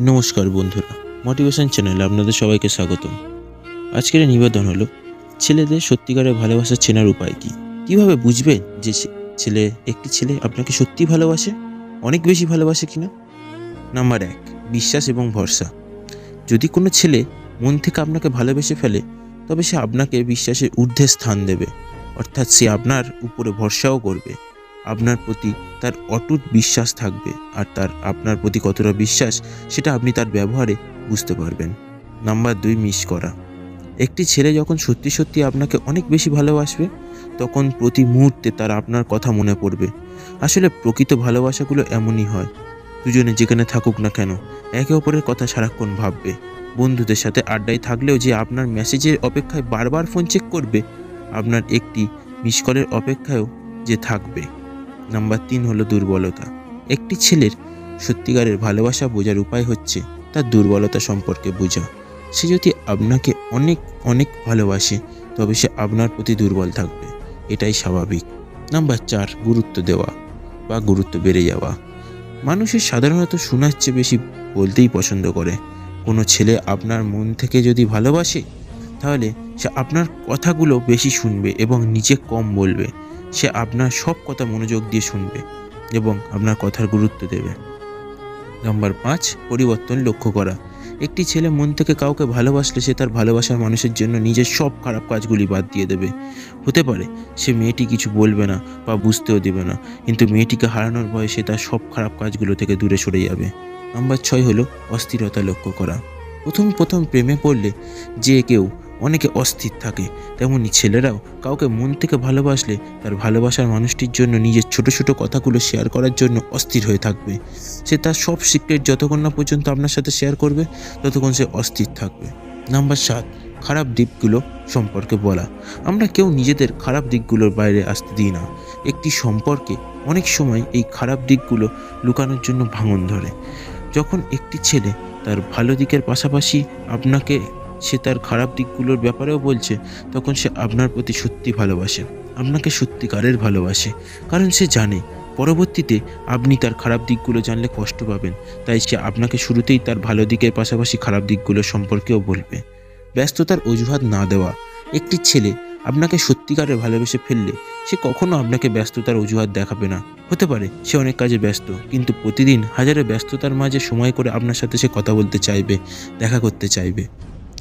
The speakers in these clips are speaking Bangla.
নমস্কার বন্ধুরা মোটিভেশন চ্যানেলে আপনাদের সবাইকে স্বাগতম। আজকের নিবেদন হলো, ছেলেদের সত্যিকারের ভালোবাসা চেনার উপায় কি? কীভাবে বুঝবেন যে ছেলে, একটি ছেলে আপনাকে সত্যি ভালোবাসে? অনেক বেশি ভালোবাসে কিনা? নাম্বার এক, বিশ্বাস এবং ভরসা। যদি কোনো ছেলে মন থেকে আপনাকে ভালোবেসে ফেলে, তবে সে আপনাকে বিশ্বাসের ঊর্ধ্বে স্থান দেবে। অর্থাৎ সে আপনার উপরে ভরসাও করবে। আপনার প্রতি তার অটুট বিশ্বাস থাকবে আর তার, আপনার প্রতি কতটা বিশ্বাস সেটা আপনি তার ব্যবহারে বুঝতে পারবেন। নাম্বার দুই, মিস করা। একটি ছেলে যখন সত্যি সত্যি আপনাকে অনেক বেশি ভালোবাসবে, তখন প্রতি মুহূর্তে তার আপনার কথা মনে পড়বে। আসলে প্রকৃত ভালোবাসাগুলো এমনই হয়। দুজনে যেখানে থাকুক না কেন, একে অপরের কথা সারাক্ষণ ভাববে। বন্ধুদের সাথে আড্ডায় থাকলেও যে আপনার মেসেজের অপেক্ষায় বারবার ফোন চেক করবে, আপনার একটি মিস কলের অপেক্ষায়ও যে থাকবে। নাম্বার তিন হলো দুর্বলতা। একটি ছেলের সত্যিকারের ভালোবাসা বোঝার উপায় হচ্ছে তার দুর্বলতা সম্পর্কে বোঝা। সে যদি আপনাকে অনেক অনেক ভালোবাসে, তবে সে আপনার প্রতি দুর্বল থাকবে। এটাই স্বাভাবিক। নাম্বার চার, গুরুত্ব দেওয়া বা গুরুত্ব বেড়ে যাওয়া। মানুষের সাধারণত শোনার চেয়ে বেশি বলতেই পছন্দ করে। কোনো ছেলে আপনার মন থেকে যদি ভালোবাসে, তাহলে সে আপনার কথাগুলো বেশি শুনবে এবং নিজে কম বলবে। সে আপনার সব কথা মনোযোগ দিয়ে শুনবে এবং আপনার কথার গুরুত্ব দেবে। নাম্বার পাঁচ, পরিবর্তন লক্ষ্য করা। একটি ছেলে মন থেকে কাউকে ভালোবাসলে সে তার ভালোবাসার মানুষের জন্য নিজের সব খারাপ কাজগুলি বাদ দিয়ে দেবে। হতে পারে সে মেয়েটি কিছু বলবে না বা বুঝতেও দেবে না, কিন্তু মেয়েটিকে হারানোর ভয়ে সে তার সব খারাপ কাজগুলো থেকে দূরে সরে যাবে। নাম্বার ছয় হলো অস্থিরতা লক্ষ্য করা। প্রথম প্রথম প্রেমে পড়লে যে কেউ অনেকে অস্থির থাকে। তেমনি ছেলেরাও কাউকে মন থেকে ভালোবাসলে তার ভালোবাসার মানুষটির জন্য নিজের ছোট ছোট কথাগুলো শেয়ার করার জন্য অস্থির হয়ে থাকবে। সে তার সব সিক্রেট যতক্ষণ না পর্যন্ত আপনার সাথে শেয়ার করবে, ততক্ষণ সে অস্থির থাকবে। নাম্বার সাত, খারাপ দিকগুলো সম্পর্কে বলা। আমরা কেউ নিজেদের খারাপ দিকগুলোর বাইরে আসতে দিই না। একটি সম্পর্কে অনেক সময় এই খারাপ দিকগুলো লুকানোর জন্য ভাঙন ধরে। যখন একটি ছেলে তার ভালো দিকের পাশাপাশি আপনাকে সে তার খারাপ দিকগুলোর ব্যাপারেও বলছে, তখন সে আপনার প্রতি সত্যি ভালোবাসে, আপনাকে সত্যিকারের ভালোবাসে, কারণ সে জানে, পরবর্তীতে আপনি তার খারাপ দিকগুলো জানলে কষ্ট পাবেন, তাই সে আপনাকে শুরুতেই তার ভালো দিকের পাশাপাশি খারাপ দিকগুলো সম্পর্কেও বলবে। ব্যস্ততার অজুহাত না দেওয়া, একটি ছেলে আপনাকে সত্যিকারের ভালোবেসে ফেললে, সে কখনো আপনাকে ব্যস্ততার অজুহাত দেখাবে না। হতে পারে সে অনেক কাজে ব্যস্ত, কিন্তু প্রতিদিন হাজারো ব্যস্ততার মাঝে সময় করে আপনার সাথে সে কথা বলতে চাইবে, দেখা করতে চাইবে।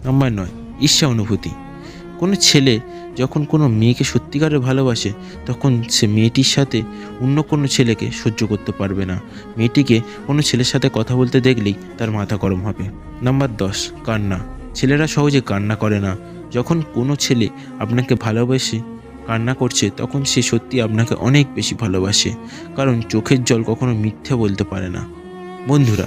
নাম্বার নয় ঈর্ষা অনুভূতি। কোনো ছেলে যখন কোনো মেয়েকে সত্যিকারে ভালোবাসে, তখন সে মেয়েটির সাথে অন্য কোনো ছেলেকে সহ্য করতে পারবে না। মেয়েটিকে কোনো ছেলের সাথে কথা বলতে দেখলেই তার মাথা গরম হবে। নাম্বার দশ, কান্না। ছেলেরা সহজে কান্না করে না। যখন কোনো ছেলে আপনাকে ভালোবাসে, কান্না করছে, তখন সে সত্যি আপনাকে অনেক বেশি ভালোবাসে, কারণ চোখের জল কখনো মিথ্যে বলতে পারে না। বন্ধুরা,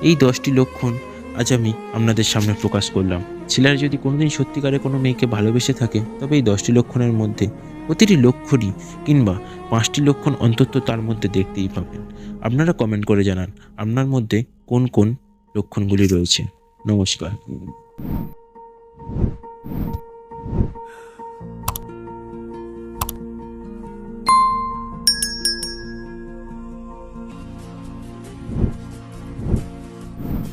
এই দশটি লক্ষণ আজ আমি আপনাদের সামনে প্রকাশ করলাম। ছেলেরা যদি কোনোদিন সত্যিকারে কোনো মেয়েকে ভালোবেসে থাকে তবে এই দশটি লক্ষণের মধ্যে প্রতিটি লক্ষণই কিংবা পাঁচটি লক্ষণ অন্তত তার মধ্যে দেখতেই পাবেন। আপনারা কমেন্ট করে জানান, আপনার মধ্যে কোন কোন লক্ষণগুলি রয়েছে। নমস্কার।